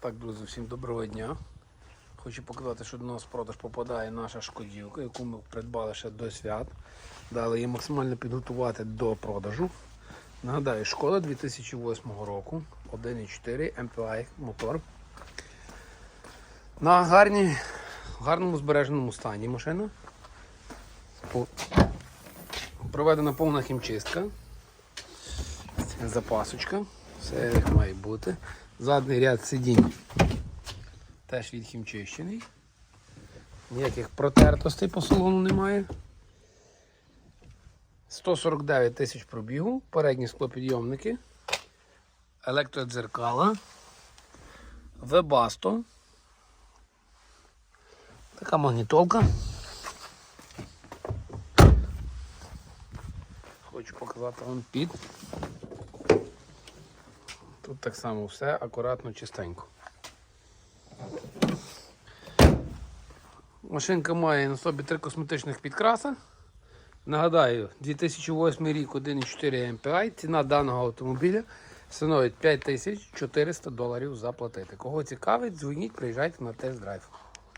Так, друзі, всім доброго дня. Хочу показати, що до нас в продаж попадає наша шкодівка, яку ми придбали ще до свят. Дали її максимально підготувати до продажу. Нагадаю, шкода 2008 року, 1.4 MPI мотор. На гарній, гарному збереженому стані машина. Проведена повна хімчистка. Запасочка. Все як має бути. Задній ряд сидінь теж відхімчищений. Ніяких протертостей по салону немає. 149 тисяч пробігу, передні склопідйомники, електродзеркала, Webasto. Така магнітолка. Хочу показати вам під. Тут так само все акуратно, чистенько. Машинка має на собі три косметичних підкраса. Нагадаю, 2008 рік 1,4 MPI. Ціна даного автомобіля становить 5400 доларів заплатити. Кого цікавить, дзвоніть, приїжджайте на тест-драйв.